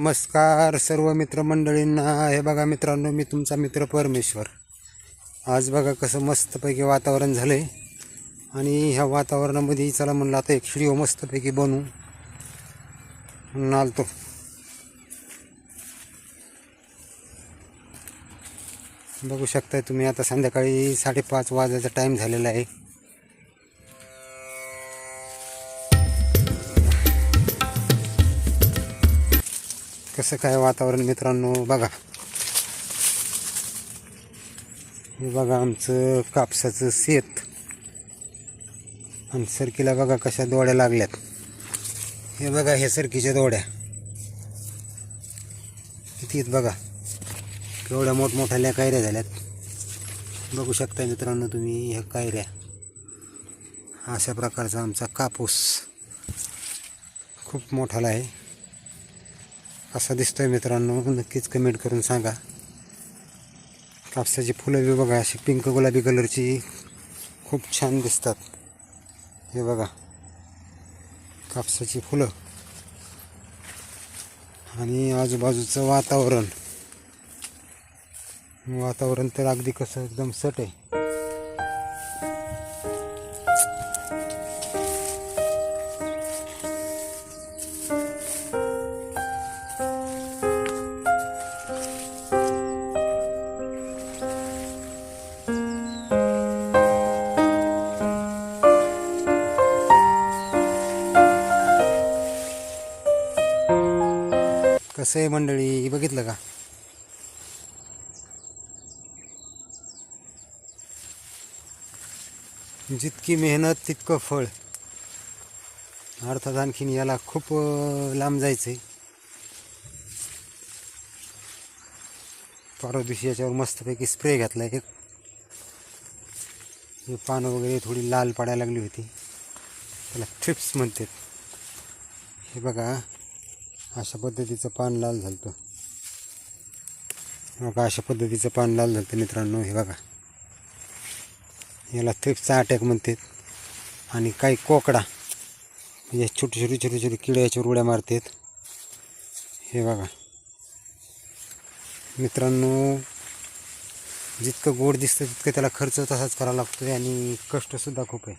नमस्कार सर्व मित्रमंडळींना. हे बघा मित्रांनो मी तुमचा मित्र परमेश्वर. आज बघा कसं मस्तपैकी वातावरण झालं आहे आणि ह्या वातावरणामध्ये चला म्हणलं आता एक व्हिडिओ मस्तपैकी बनवू. म्हणून आलतो बघू शकताय तुम्ही आता संध्याकाळी साडेपाच वाजायचा टाईम झालेला आहे. कसं काय वातावरण मित्रांनो बघा. हे बघा आमचं कापसाचं शेत. आणि सरकीला बघा कशा दोड्या लागल्यात. हे बघा हे सरकीच्या दोड्या. किती बघा. केवढ्या मोठमोठ्या कायऱ्या झाल्यात. बघू शकता मित्रांनो तुम्ही ह्या कायऱ्या. अशा प्रकारचा आमचा कापूस खूप मोठाला आहे. कसा दिसतोय मित्रांनो. नक्कीच कमेंट करून सांगा. कापसाची फुलं बी बघा अशी पिंक गुलाबी कलरची खूप छान दिसतात. हे बघा. कापसाची फुलं. आणि आजूबाजूचं वातावरण. वातावरण तर अगदी कसं एकदम सट आहे. कसं आहे मंडळी? बघितलं का? जितकी मेहनत तितकं फळ. अर्थात आणखीन याला खूप लांब जायचं आहे परवा दिवशी याच्यावर मस्तपैकी स्प्रे घातला एक. पानं वगैरे थोडी लाल पडायला लागली होती. त्याला थ्रिप्स म्हणतात. हे बघा. अशा पद्धतीचं पान लाल झालं बघा अशा पद्धतीचं पान लाल झालं मित्रांनो हे बघा. याला थ्रिप्सचा अटॅक म्हणतात आणि काही कोकडा म्हणजे छोटे छोटे छोटे छोटे किड्याच्या उड्या मारतात. हे बघा. मित्रांनो जितकं गोड दिसतं तितकं त्याला खर्च तसाच करावा लागतो आणि कष्टसुद्धा खूप आहे.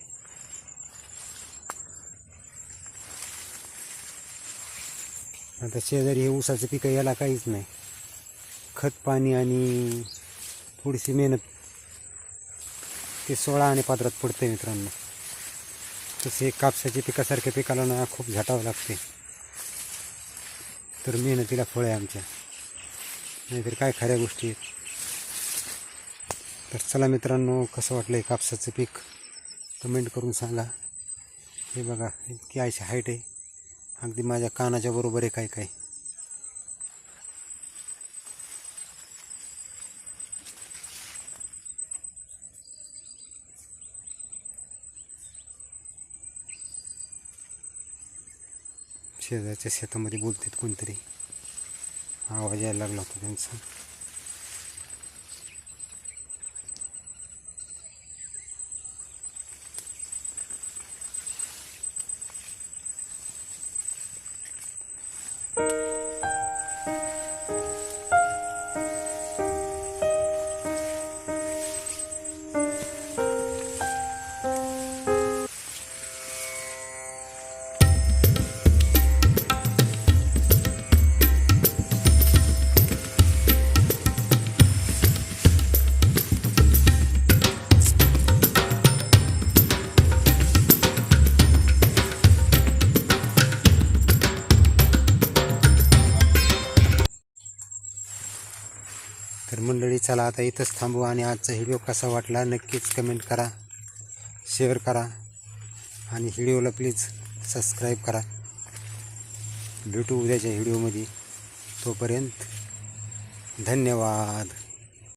आता शेजारी हे ऊसाचं पिकं याला काहीच नाही. खत पाणी आणि थोडीशी मेहनत. ते सोळा आणि पात्रात पडते मित्रांनो. तसे कापसाच्या पिकासारख्या पिकाला ना खूप झटावं लागते तर मेहनतीला फळ आहे आमच्या. नाहीतर काय खऱ्या गोष्टी आहेत. तर चला मित्रांनो कसं वाटलं आहे कापसाचं पीक? कमेंट करून सांगा. हे बघा इतकी अशी हाईट आहे. अगदी माझ्या कानाच्या बरोबर आहे काय काय शेजारच्या शेतामध्ये बोलतात कोणतरी. आवाज यायला लागला होता त्यांचा. Bye. तर मंडळी चला आता इथंच थांबू आणि आजचा व्हिडिओ कसा वाटला नक्कीच कमेंट करा शेअर करा आणि व्हिडिओला प्लीज सबस्क्राईब करा. भेटू उद्याच्या व्हिडिओमध्ये. तोपर्यंत धन्यवाद.